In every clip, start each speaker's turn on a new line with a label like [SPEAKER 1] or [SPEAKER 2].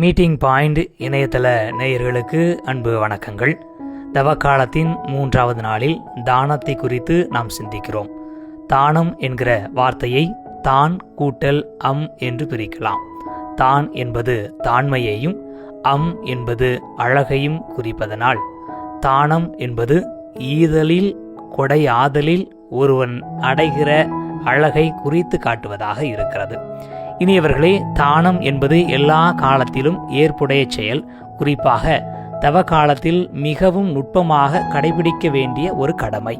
[SPEAKER 1] Meeting point இணையதள நேயர்களுக்கு அன்பு வணக்கங்கள். தவக்காலத்தின் மூன்றாவது நாளில் தானத்தை குறித்து நாம் சிந்திக்கிறோம். தானம் என்கிற வார்த்தையை தான் கூட்டல் அம் என்று பிரிக்கலாம். தான் என்பது தாண்மையையும் அம் என்பது அழகையும் குறிப்பதனால் தானம் என்பது ஈதலில் கொடையாதலில் ஒருவன் அடைகிற அழகை குறித்து காட்டுவதாக இருக்கிறது. இனியவர்களே தானம் என்பது எல்லா காலத்திலும் ஏற்புடைய செயல். குறிப்பாக தவ காலத்தில் மிகவும் நுட்பமாக கடைபிடிக்க வேண்டிய ஒரு கடமை.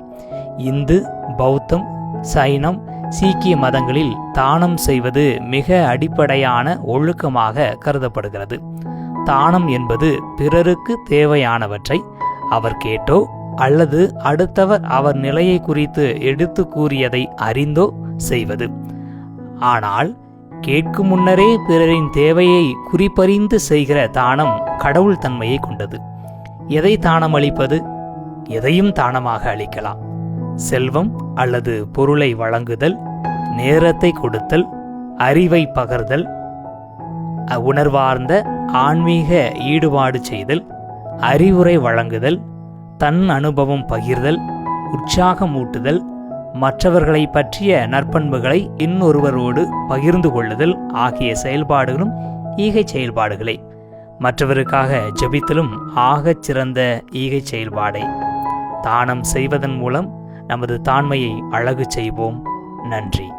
[SPEAKER 1] இந்து பௌத்தம் சைனம் சீக்கிய மதங்களில் தானம் செய்வது மிக அடிப்படையான ஒழுக்கமாக கருதப்படுகிறது. தானம் என்பது பிறருக்கு தேவையானவற்றை அவர் கேட்டோ அல்லது அடுத்தவர் அவர் நிலையை குறித்து எடுத்து கூறியதை அறிந்தோ செய்வது. ஆனால் கேட்கும் முன்னரே பிறரின் தேவையை குறிப்பறிந்து செய்கிற தானம் கடவுள் தன்மையை கொண்டது. எதை தானம் அளிப்பது? எதையும் தானமாக அளிக்கலாம். செல்வம் அல்லது பொருளை வழங்குதல் நேரத்தை கொடுத்தல் அறிவை பகர்தல் உணர்வார்ந்த ஆன்மீக ஈடுபாடு செய்தல் அறிவுரை வழங்குதல் தன் அனுபவம் பகிர்தல் உற்சாகமூட்டுதல் மற்றவர்களை பற்றிய நற்பண்புகளை இன்னொருவரோடு பகிர்ந்து கொள்ளுதல் ஆகிய செயல்பாடுகளும் ஈகை செயல்பாடுகளே. மற்றவருக்காக ஜெபித்தலும் ஆகச் சிறந்த ஈகை செயல்பாடே. தானம் செய்வதன் மூலம் நமது தாண்மையை அழகு செய்வோம். நன்றி.